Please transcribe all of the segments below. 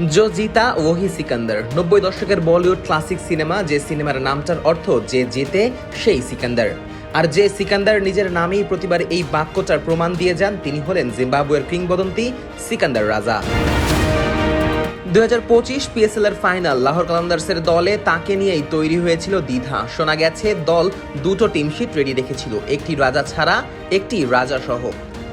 জো জিতা ওহি সিকান্দার। নব্বই দশকের বলিউড ক্লাসিক সিনেমা যে সিনেমার নামটার অর্থ যে জেতে সেই সিকান্দার। আর যে সিকান্দার নিজের নামেই প্রতিবার এই বাক্যটার প্রমাণ দিয়ে যান, তিনি হলেন জিম্বাবুয়ের কিংবদন্তি সিকান্দার রাজা। দুই হাজার পঁচিশ পিএসএল এর ফাইনাল লাহোর কালান্দার্সের দলে তাকে নিয়েই তৈরি হয়েছিল দ্বিধা। শোনা গেছে, দল দুটো টিম শিট রেডি রেখেছিল, একটি রাজা ছাড়া, একটি রাজা সহ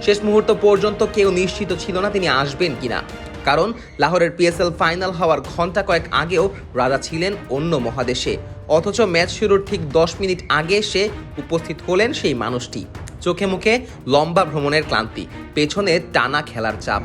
শেষ মুহূর্ত পর্যন্ত কেউ নিশ্চিত ছিল না তিনি আসবেন কিনা। কারণ লাহোরের পিএসএল ফাইনাল হওয়ার ঘণ্টা কয়েক আগেও রাজা ছিলেন অন্য মহাদেশে। অথচ ম্যাচ শুরুর ঠিক দশ মিনিট আগে সে উপস্থিত হলেন সেই মানুষটি। চোখে মুখে লম্বা ভ্রমণের ক্লান্তি, পেছনে টানা খেলার চাপ।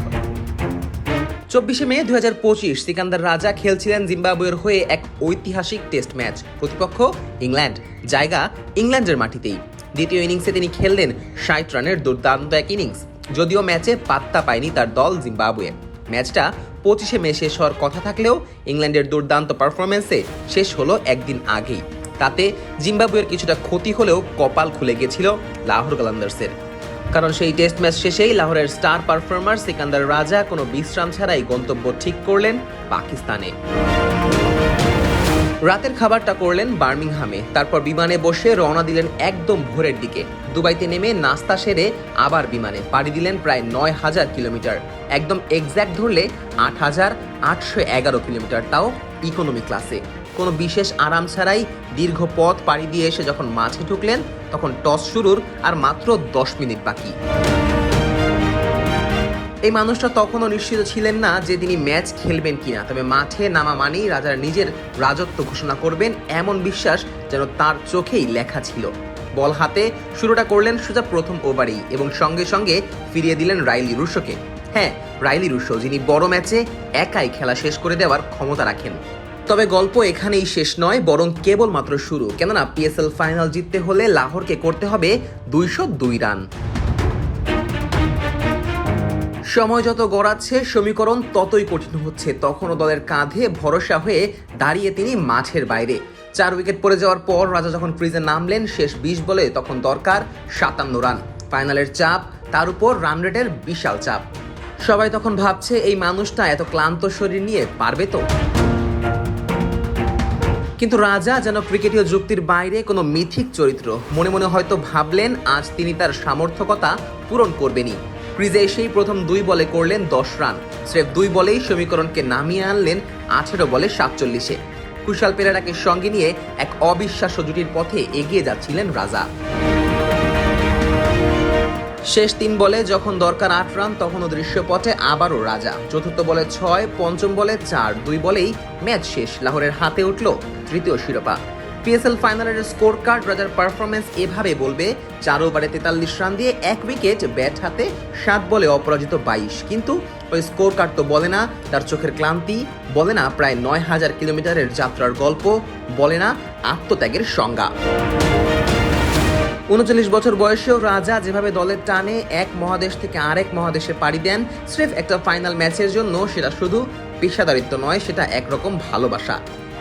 চব্বিশে মে দুই হাজার পঁচিশ সিকান্দার রাজা খেলছিলেন জিম্বাবুয়ের হয়ে এক ঐতিহাসিক টেস্ট ম্যাচ, প্রতিপক্ষ ইংল্যান্ড। জায়গা ইংল্যান্ডের মাটিতেই। দ্বিতীয় ইনিংসে তিনি খেললেন ষাট রানের দুর্দান্ত এক ইনিংস, যদিও ম্যাচে পাত্তা পায়নি তার দল জিম্বাবুয়ে। ম্যাচটা পঁচিশে মে শেষ হওয়ার কথা থাকলেও ইংল্যান্ডের দুর্দান্ত পারফরমেন্সে শেষ হলো একদিন আগেই। তাতে জিম্বাবুয়ের কিছুটা ক্ষতি হলেও কপাল খুলে গেছিল লাহোর গালান্দার্সের কারণ সেই টেস্ট ম্যাচ শেষেই লাহোরের স্টার পারফর্মার সিকান্দার রাজা কোনো বিশ্রাম ছাড়াই গন্তব্য ঠিক করলেন পাকিস্তানে। রাতের খাবারটা করলেন বার্মিংহামে। তারপর বিমানে বসে রওনা দিলেন একদম ভোরের দিকে। দুবাইতে নেমে নাস্তা সেরে আবার বিমানে পাড়ি দিলেন প্রায় নয় হাজার কিলোমিটার। একদম এক্স্যাক্ট ধরলে আট হাজার আটশো এগারো কিলোমিটার, তাও ইকোনমি ক্লাসে কোনো বিশেষ আরাম ছাড়াই দীর্ঘ পথ পাড়ি দিয়ে এসে যখন মাঠে ঢুকলেন, তখন টস শুরুর আর মাত্র দশ মিনিট বাকি। এই মানুষটা তখনও নিশ্চিত ছিলেন না যে তিনি ম্যাচ খেলবেন কিনা। তবে মাঠে নামা মানেই রাজার নিজের রাজত্ব ঘোষণা করবেন এমন বিশ্বাস যেন তার চোখেই লেখা ছিল। বল হাতে শুরুটা করলেন সোজা প্রথম ওভারেই এবং সঙ্গে সঙ্গে ফিরিয়ে দিলেন রাইলি রুশোকে। হ্যাঁ রাইলি রুশো, যিনি বড় ম্যাচে একাই খেলা শেষ করে দেওয়ার ক্ষমতা রাখেন। তবে গল্প এখানেই শেষ নয়, বরং কেবলমাত্র শুরু। কেননা পিএসএল ফাইনাল জিততে হলে লাহোরকে করতে হবে দুইশো দুই রান। সময় যত গড়াচ্ছে, সমীকরণ ততই কঠিন হচ্ছে। তখনও দলের কাঁধে ভরসা হয়ে দাঁড়িয়ে তিনি মাঠের বাইরে। চার উইকেট পড়ে যাওয়ার পর রাজা যখন ক্রিজে নামলেন, শেষ বিশ বলে তখন দরকার সাতান্ন রান। ফাইনালের চাপ, তার উপর রান রেটের বিশাল চাপ। সবাই তখন ভাবছে, এই মানুষটা এত ক্লান্ত শরীর নিয়ে পারবে তো? কিন্তু রাজা যেন ক্রিকেটীয় যুক্তির বাইরে কোনো মিথিক চরিত্র। মনে মনে হয়তো ভাবলেন, আজ তিনি তার সামর্থকতা পূরণ করবেনই। ক্রিজে এসেই প্রথম দুই বলে করলেন দশ রান। স্রেফ দুই বলেই সমীকরণকে নামিয়ে আনলেন আঠেরো বলে সাতচল্লিশে। কুশাল পেরেরাকে সঙ্গে নিয়ে এক অবিশ্বাস্য জুটির পথে এগিয়ে যাচ্ছিলেন রাজা। শেষ তিন বলে যখন দরকার আট রান, তখনও দৃশ্যপথে আবারও রাজা। চতুর্থ বলে ছয়, পঞ্চম বলে চার, দুই বলেই ম্যাচ শেষ। লাহোরের হাতে উঠল তৃতীয় শিরোপা। পিএসএল ফাইনালের স্কোর কার্ড রাজার পারফরমেন্স এভাবে বলবে চার ওভারে তেতাল্লিশ রান দিয়ে এক উইকেট ব্যাট হাতে সাত বলে অপরাজিত বাইশ। কিন্তু ওই স্কোর কার্ড তো বলে না, তার চোখের ক্লান্তি, বলে না প্রায় নয় হাজার কিলোমিটারের যাত্রার গল্প, বলে না আত্মত্যাগের সংজ্ঞা। উনচল্লিশ বছর বয়সেও রাজা যেভাবে দলের টানে এক মহাদেশ থেকে আরেক মহাদেশে পাড়ি দেন, স্রেফ একটা ফাইনাল ম্যাচের জন্য সেটা শুধু পেশাদারিত্ব নয়, সেটা একরকম ভালোবাসা।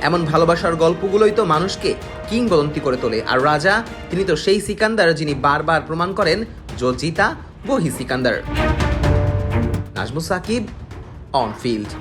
এমন ভালোবাসার গল্পগুলোই তো মানুষকে কিংবদন্তি করে তোলে। আর রাজা, তিনি তো সেই সিকান্দার যিনি বারবার প্রমাণ করেন জো জিতা বহি সিকান্দার। নাজমু সাকিব অন ফিল্ড